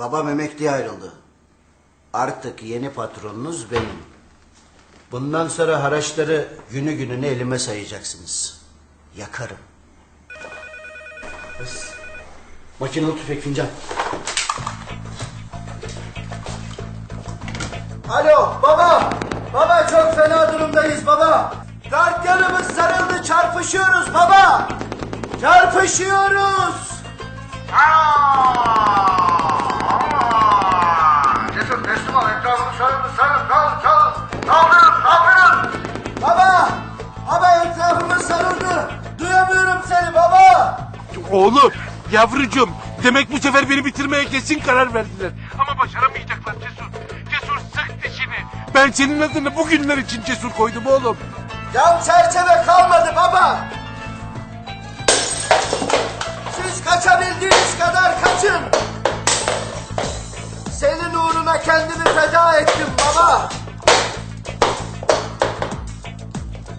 Babam emekliye ayrıldı. Artık yeni patronunuz benim. Bundan sonra haraçları günü gününe elime sayacaksınız. Yakarım. Bas. Makinalı tüfek fincan. Alo baba. Baba çok fena durumdayız baba. Dört sarıldı çarpışıyoruz baba. Çarpışıyoruz. Cesur Oğlum, yavrucuğum. Demek bu sefer beni bitirmeye kesin karar verdiler. Ama başaramayacaklar Cesur. Cesur sık dişini. Ben senin adını bugünler için Cesur koydum oğlum. Cam çerçeve kalmadı baba. Siz kaçabildiğiniz kadar kaçın. Senin uğruna kendimi feda ettim baba.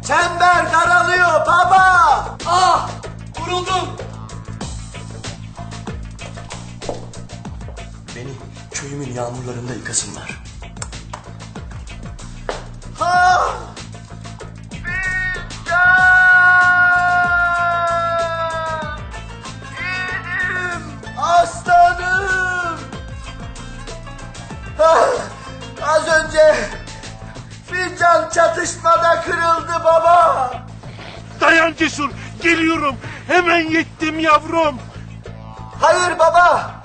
Çember daralıyor baba. Ah! Vuruldum! Beni köyümün yağmurlarında yıkasınlar. Ha! Yiğidim! Aslanım! Ah, az önce fincan çatışmada kırıldı baba. Dayan Cesur. Geliyorum. Hemen yettim yavrum. Hayır baba.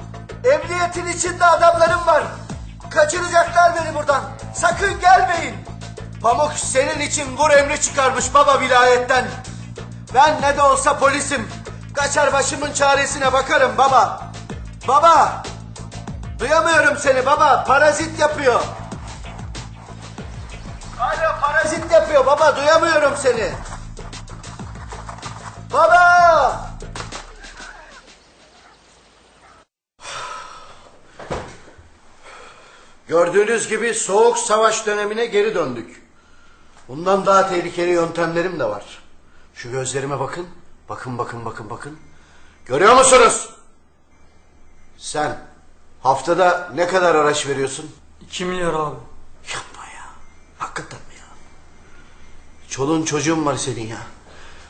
Emniyetin içinde adamlarım var. Kaçıracaklar beni buradan. Sakın gelmeyin. Pamuk senin için vur emri çıkarmış baba vilayetten. Ben ne de olsa polisim. Kaçar başımın çaresine bakarım baba. Baba. Duyamıyorum seni baba. Parazit yapıyor. Alo parazit yapıyor baba. Duyamıyorum seni. Baba. Gördüğünüz gibi soğuk savaş dönemine geri döndük. Bundan daha tehlikeli yöntemlerim de var. Şu gözlerime bakın. Bakın bakın bakın bakın. Görüyor musunuz? Sen haftada ne kadar araç veriyorsun? 2 milyar abi. Yapma ya. Hakikaten mi ya? Çoluğun çocuğun var senin ya.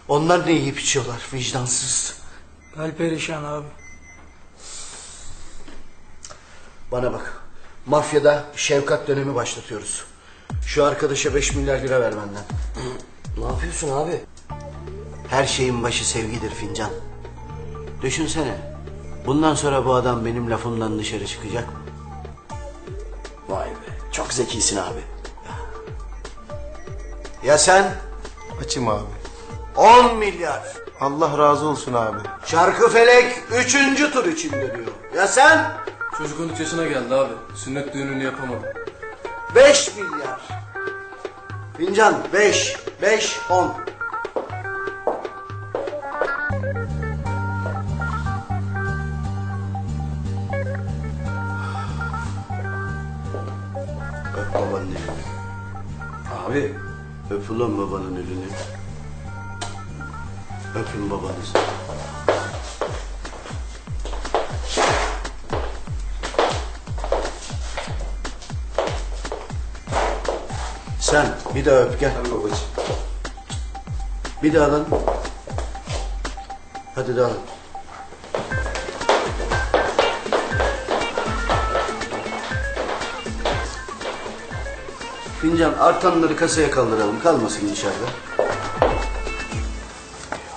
Onlar ne yiyip içiyorlar vicdansız. Bel perişan abi. Bana bak. Mafyada şefkat dönemi başlatıyoruz. Şu arkadaşa 5 milyar lira ver benden. Ne yapıyorsun abi? Her şeyin başı sevgidir fincan. Düşünsene. Bundan sonra bu adam benim lafımdan dışarı çıkacak mı? Vay be. Çok zekisin abi. Ya sen? Açım abi. 10 milyar. Allah razı olsun abi. Çarkıfelek 3. tur için dönüyor. Ya sen? Çocuk 13 yaşına geldi abi. Sünnet düğününü yapamadı. 5 milyar. Fincan 5, 5, 10. Öp babanın elini. Abi Öp ulan babanın elini. Öpün babanızı. Sen bir daha öp gel. Tabii babacığım. Bir daha lan. Hadi daha. Fincan artanları kasaya kaldıralım. Kalmasın dışarıda.